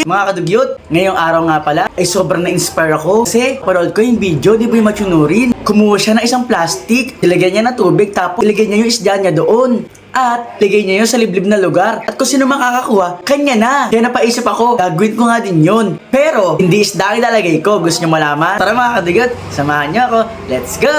eh. Mga kadugyot, ngayong araw nga pala, ay sobrang na-inspire ako. Kasi, parood ko yung video, ba yung machunurin? Kumuha siya ng isang plastic, ilagyan niya ng tubig, tapos ilagay niya yung isda niya doon. At ligay niya yun sa liblib na lugar. At kung sino makakakuha, kanya na. Kaya napaisip ako, gagawin ko nga din yun. Pero, hindi isda ang ilalagay ko. Gusto niyo malaman? Tara mga kadigot, samahan niyo ako. Let's go!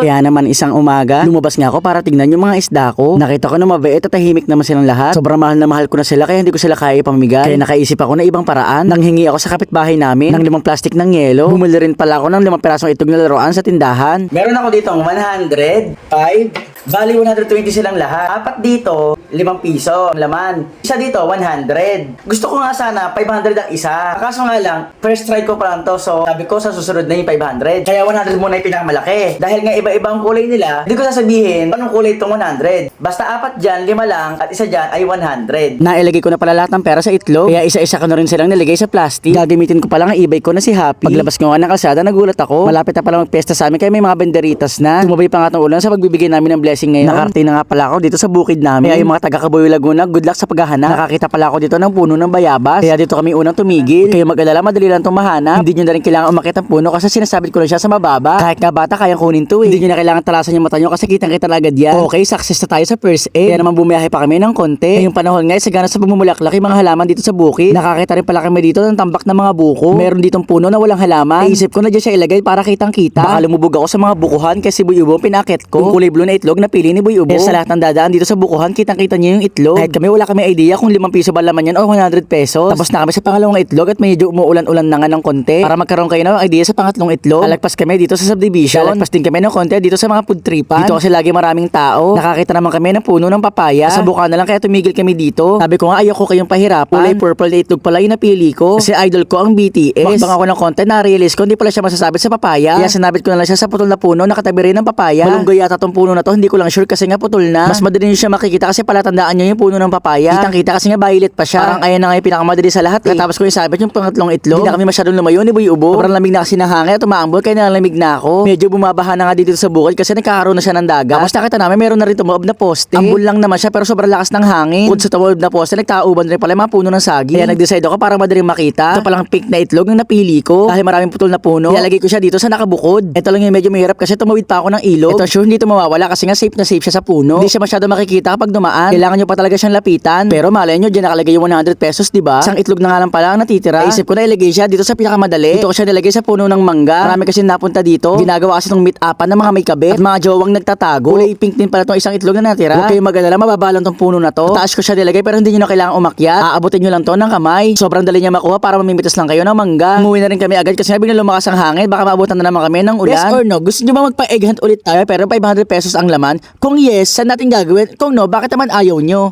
Kaya naman isang umaga, lumabas nga ako para tignan yung mga isda ko. Nakita ko na mabait at tahimik naman silang lahat. Sobrang mahal na mahal ko na sila kaya hindi ko sila kaya ipamigay. Kaya nakaisip ako na ibang paraan. Nang hingi ako sa kapitbahay namin ng limang plastic ng yelo. Bumili rin pala ako ng limang pirasong itog na laruan sa tindahan. Meron ako dito 100, 5, Bali 120 silang lahat. Apat dito, 5 piso ang laman. Isa dito, 100. Gusto ko nga sana 500 ang isa. Kaso nga lang, first try ko pa lang to. So, sabi ko sa susunod na yung 500. Kaya 100 muna yung pinakamalaki. Dahil nga iba-iba ang kulay nila, hindi ko sasabihin anong kulay itong 100. Basta apat dyan, lima lang, at isa dyan ay 100. Nailagay ko na pala lahat ng pera sa itlog. Kaya isa-isa ko na rin silang nilagay sa plastic. Gagamitin ko pala ang ebay ko na si Happy. Paglabas ko nga ng kalsada, nagulat ako. Malapit na pala magpesta sa amin kaya may mga banderitas na. Tumabay pa nga ulan sa pagbibigay namin ng blessing ngayon. Nakarating na nga pala ako dito sa bukid namin. Kaya yung mga taga Kabuyo Laguna, good luck sa paghahanap. Nakakita pala ako dito ng puno ng bayabas. Kaya dito kami unang tumigil. Kaya mag-alala, madali lang itong mahanap. Hindi nyo na rin kailangan umakit ang puno kasi sinasabit ko lang siya sa mababa. Kahit nga bata, kayang kunin to eh. Hindi nyo na kailangan talasan yung mata nyo kasi kitang kita agad yan. Okay, success na tayo sa first aid. Kaya naman bumiyahe pa kami ng konti. Ngayong panahon nga, sagana sa pumumulaklak yung mga halaman dito sa bukid. Nakakita rin pala kami dito ng tambak ng mga buko. Meron ditong puno na walang halaman. Naisip ko na dyan siya ilagay para kitang kita. Baka lumubog ako sa mga bukuhan kasi Boy Ubo ang pinakit ko. Yung kulay blue na itlog na pili ni Boy Ubo. Kaya sa lahat ng dadaan dito sa bukuhan, kitang kita niya yung itlog. Kahit kami wala kami idea kung 5 piso ba laman yan o 100 pesos. Tapos na kami sa pangalawang itlog at medyo umuulan-ulan na nga ng konti. Para magkaroon kayo ng idea sa pangatlong itlog. Alagpas kami dito sa subdivision. Alagpas din kami ng konti dito sa mga food tripan. Dito kasi lagi maraming tao. Nakakita naman kami ng puno ng papaya. Sa buka na lang kaya tumigil kami dito. Sabi ko nga ayoko kayong pahirapan. Kulay purple na itlog pala yung napili ko. Kasi idol ko ang BTS. Bakbang ako ng konti na-realize ko hindi pala siya masasabit sa papaya. Kaya sinabit ko na lang siya sa putol na puno nakatabi rin ng papaya. Malunggay yata tong puno na to. Hindi ko lang sure kasi nga putol na. Mas madali nyo siya makikita kasi palatandaan nyo yung puno ng papaya. Kitang kita kasi nga violet pa siya. Parang ayan na nga yung pinakamadali sa lahat eh. Tapos ko yung sabit yung pangatlong itlog. Hindi na kami masyadong lumayo ni Boy Ubo. Sobrang lamig na kasi ng hangin at umaambol kaya nalamig na ako. Medyo bumabaha na nga dito sa bukid kasi nagkakaroon na siya ng dagat. Tapos nakita namin meron na rin tumawab na poste. Ambul lang naman siya pero sobrang lakas ng hangin. Bukod sa tumawab na poste, nagtauban rin pala yung mga puno ng saging. Kaya nag-decide ako para madaling makita. Ito palang pink na itlog yung napili ko. Dahil maraming putol na puno. Ilalagay ko siya dito sa nakabukod. Ito lang yung medyo mahirap kasi tumawid pa ako ng ilog. Ito sure hindi ito mawawala kasi nga safe na safe siya sa puno. Hindi siya masyado makikita kapag dumaan. Kailangan nyo pa talaga siyang lapitan. Pero malay nyo, dyan nakalagay yung 100 pesos, di ba? Isang itlog na nga lang pala ang natitira. Naisip ko na ilagay siya dito sa pinakamadali. Dito ko siya nilagay sa puno ng mangga. Marami kasi napunta dito. Ginagawa kasi ng meet upan ng mga may kabit at mga jowang nagtatago. Kulay pink din pala itong isang itlog na natira. Huwag kayong mag-alala, tong puno na to. Taas ko siya nilagay pero hindi nyo na kailangan umakyat. Aabutin nyo lang to ng kamay. Sobrang dali niya makuha para mamimitas lang kayo ng mangga. Umuwi na rin kami agad kasi nga biglang lumakas ang hangin. Baka maabutan na naman kami ng ulan. Yes or no? Gusto nyo ba magpa-egg hunt ulit tayo pero 500 pesos ang laman? Kung yes, saan natin gagawin? Kung no, bakit naman ayaw nyo?